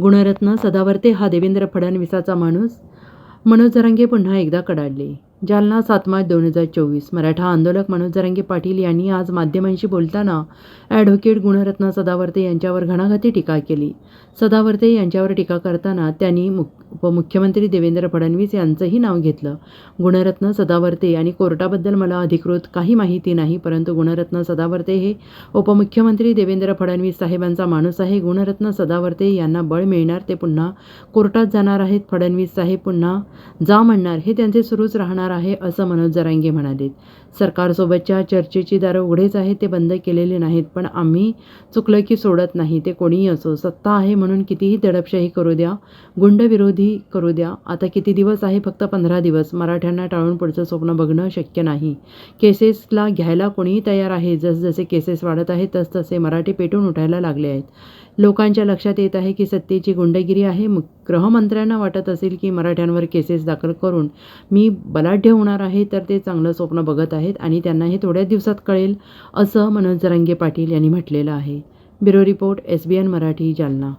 गुणरत्न सदावर्ते हा देवेंद्र फडणवीसाचा माणूस. मनोज जरांगे पुन्हा एकदा कडाडले. जालना सात मार्च दोन हजार चोवीस. मराठा आंदोलक मनोज जरांगे पाटील यांनी आज माध्यमांशी बोलताना ॲडव्होकेट गुणरत्न सदावर्ते यांच्यावर घणाघाती टीका केली. सदावर्ते यांच्यावर टीका करताना त्यांनी मुख उपमुख्यमंत्री देवेंद्र फडणवीस यांचंही नाव घेतलं. गुणरत्न सदावर्ते आणि कोर्टाबद्दल मला अधिकृत काही माहिती नाही परंतु गुणरत्न सदावर्ते हे उपमुख्यमंत्री देवेंद्र फडणवीस साहेबांचा माणूस आहे. गुणरत्न सदावर्ते यांना बळ मिळणार ते पुन्हा कोर्टात जाणार आहेत. फडणवीस साहेब पुन्हा जा म्हणणार हे त्यांचे सुरूच राहणार आहे असं मनोज जरांगे म्हणाले सरकारसोबतच्या चर्चेची दारं उघडेच आहेत ते बंद केलेले नाहीत पण आम्ही चुकलं की सोडत नाही ते कोणीही असो. सत्ता आहे म्हणून कितीही दडपशाही करू द्या गुंडविरोधी करू द्या. आता किती दिवस आहे? फक्त पंधरा दिवस. मराठ्यांना टाळून पुढचं स्वप्न बघणं शक्य नाही. केसेसला घ्यायला कोणीही तयार आहे. जसजसे केसेस वाढत आहेत तसतसे मराठी पेटून उठायला लागले आहेत. लोकांच्या लक्षात येत आहे की सत्तेची गुंडगिरी आहे. मु- गृहमंत्र्यांना वाटत असेल की मराठ्यांवर केसेस दाखल करून मी बलाढ्य होणार आहे तर ते चांगलं स्वप्न बघत आहेत आणि त्यांना हे थोड्याच दिवसात कळेल असं मनोज जरांगे पाटील यांनी म्हटलेलं आहे. Bureau report S B N Marathi Jalna.